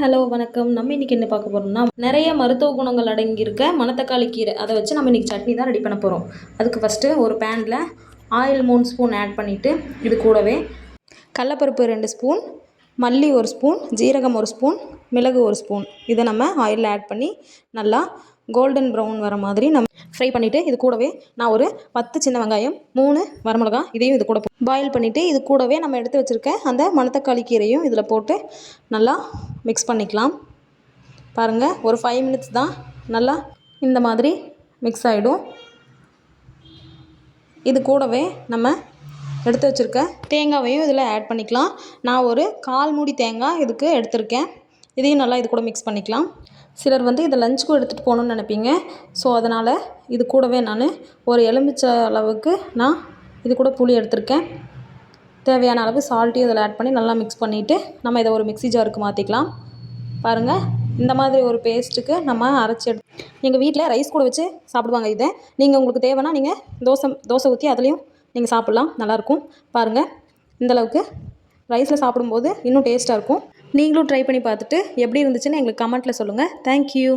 Hello வணக்கம். நம்ம இன்றைக்கி என்ன பார்க்க போகிறோம்னா நிறைய மருத்துவ குணங்கள் அடங்கியிருக்க மணத்தக்காளி கீரை. அதை வச்சு நம்ம இன்றைக்கி சட்னி தான் ரெடி பண்ண போகிறோம் அதுக்கு ஃபஸ்ட்டு ஒரு பேனில் ஆயில் மூணு ஸ்பூன் ஆட் பண்ணிவிட்டு இது கூடவே கடலப்பருப்பு ரெண்டு ஸ்பூன் மல்லி ஒரு ஸ்பூன் ஜீரகம் ஒரு ஸ்பூன் மிளகு ஒரு ஸ்பூன் இதை நம்ம ஆயிலில் ஆட் பண்ணி நல்லா கோல்டன் ப்ரௌன் வர மாதிரி நம்ம ஃப்ரை பண்ணிவிட்டு இது கூடவே நான் ஒரு பத்து சின்ன வெங்காயம் மூணு வரமிளகா இதையும் இது கூட பாயில் பண்ணிவிட்டு இது கூடவே நம்ம எடுத்து வச்சுருக்க அந்த மணத்தக்காளி கீரையும் இதில் போட்டு நல்லா மிக்ஸ் பண்ணிக்கலாம். பாருங்கள் ஒரு ஃபைவ் மினிட்ஸ் தான் நல்லா இந்த மாதிரி மிக்ஸ் ஆகிடும் இது கூடவே நம்ம எடுத்து வச்சுருக்க தேங்காவையும் இதில் ஆட் பண்ணிக்கலாம். நான் ஒரு கால் மூடி தேங்காய் இதுக்கு எடுத்திருக்கேன். இதையும் நல்லா இது கூட மிக்ஸ் பண்ணிக்கலாம். சிலர் வந்து இதை லஞ்சுக்கும் எடுத்துகிட்டு போகணுன்னு நினைப்பீங்க. ஸோ அதனால் இது கூடவே நான் ஒரு எலுமிச்சை அளவுக்கு நான் இது கூட புளி எடுத்திருக்கேன். தேவையான அளவு சால்ட்டையும் இதில் ஆட் பண்ணி நல்லா மிக்ஸ் பண்ணிவிட்டு நம்ம இதை ஒரு மிக்ஸி ஜாருக்கு மாற்றிக்கலாம் பாருங்கள் இந்த மாதிரி ஒரு பேஸ்ட்டுக்கு நம்ம அரைச்சி எடு எங்கள் வீட்டில் ரைஸ் கூட வச்சு சாப்பிடுவாங்க இதை. நீங்கள் உங்களுக்கு தேவைன்னா நீங்கள் தோசை தோசை ஊற்றி அதுலேயும் நீங்கள் சாப்பிட்லாம் நல்லாயிருக்கும். பாருங்கள் இந்தளவுக்கு ரைஸில் சாப்பிடும்போது இன்னும் டேஸ்ட்டாக இருக்கும். நீங்களும் ட்ரை பண்ணி பார்த்துட்டு எப்படி இருந்துச்சுன்னு எங்களுக்கு கமெண்ட்டில் சொல்லுங்கள் தேங்க்யூ